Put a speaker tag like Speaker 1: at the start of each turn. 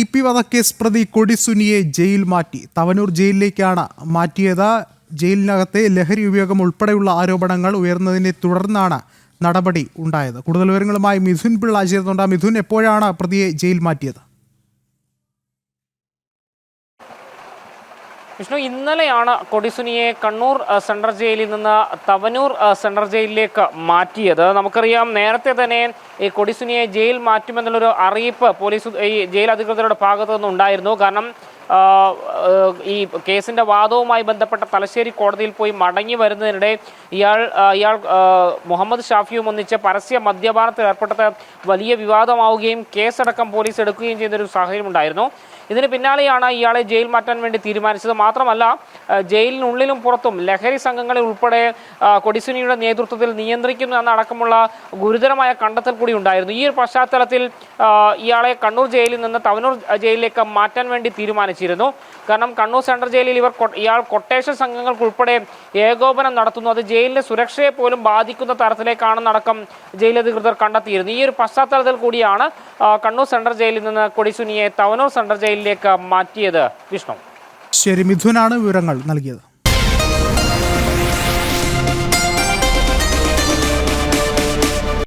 Speaker 1: T P വധക്കേസ് പ്രതി കൊടിസുനിയെ jail മാറ്റി. തവനൂർ ജയിലിലേക്കാണ് മാറ്റിയത്. ജയിലിനകത്തെ ലഹരി ഉപയോഗം ഉൾപ്പെടെയുള്ള ആരോപണങ്ങൾ ഉയർന്നതിനെ തുടർന്നാണ് നടപടി ഉണ്ടായത്. കൂടുതൽ വിവരങ്ങളുമായി മിഥുൻ പിള്ള ചേർന്നുണ്ട് മിഥുൻ എപ്പോഴാണ് പ്രതിയെ ജയിൽ മാറ്റിയത്?
Speaker 2: വിഷ്ണു ഇന്നലെയാണ് കൊടിസുനിയെ കണ്ണൂർ സെൻട്രൽ ജയിലിൽ നിന്ന് തവനൂർ സെൻട്രൽ ജയിലിലേക്ക് മാറ്റിയത്. നമുക്കറിയാം നേരത്തെ തന്നെ ഈ കൊടിസുനിയെ ജയിൽ മാറ്റുമെന്നുള്ളൊരു അറിയിപ്പ് പോലീസ് ഈ ജയിൽ അധികൃതരുടെ ഭാഗത്തു നിന്നുണ്ടായിരുന്നു കാരണം ഈ കേസിന്റെ വാദവുമായി ബന്ധപ്പെട്ട തലശ്ശേരി കോടതിയിൽ പോയി മടങ്ങി വരുന്നതിനിടെ ഇയാൾ ഇയാൾ മുഹമ്മദ് ഷാഫിയും ഒന്നിച്ച് പരസ്യ മദ്യപാനത്തിൽ ഏർപ്പെട്ടത് വലിയ വിവാദമാവുകയും കേസടക്കം പോലീസ് എടുക്കുകയും ചെയ്തൊരു ഒരു സാഹചര്യം ഉണ്ടായിരുന്നു. ഇതിന് പിന്നാലെയാണ് ഇയാളെ ജയിൽ മാറ്റാൻ വേണ്ടി തീരുമാനിച്ചത്. മാത്രമല്ല ജയിലിനുള്ളിലും പുറത്തും ലഹരി സംഘങ്ങളിൽ ഉൾപ്പെടെ കൊടിസുനിയുടെ നേതൃത്വത്തിൽ നിയന്ത്രിക്കുന്നു എന്നടക്കമുള്ള ഗുരുതരമായ കണ്ടെത്തൽ കൂടി ഉണ്ടായിരുന്നു. ഈ ഒരു പശ്ചാത്തലത്തിൽ ഇയാളെ കണ്ണൂർ ജയിലിൽ നിന്ന് തവനൂർ ജയിലിലേക്ക് മാറ്റാൻ വേണ്ടി തീരുമാനിച്ചിരുന്നു കാരണം കണ്ണൂർ സെൻട്രൽ ജയിലിൽ ഇവർ ഇയാൾ കൊട്ടേഷൻ സംഘങ്ങൾക്കുൾപ്പെടെ ഏകോപനം നടത്തുന്നു. അത് ജയിലിന്റെ സുരക്ഷയെ പോലും ബാധിക്കുന്ന തരത്തിലേക്കാണെന്നടക്കം ജയിൽ അധികൃതർ കണ്ടെത്തിയിരുന്നു. ഈ ഒരു പശ്ചാത്തലത്തിൽ കൂടിയാണ് കണ്ണൂർ സെൻട്രൽ ജയിലിൽ നിന്ന് കൊടിസുനിയെ തവനൂർ സെൻട്രൽ ജയിലിലേക്ക് മാറ്റിയത്. വിഷ്ണു.
Speaker 1: ശരി മിഥുനാണ് വിവരങ്ങൾ നൽകിയത്.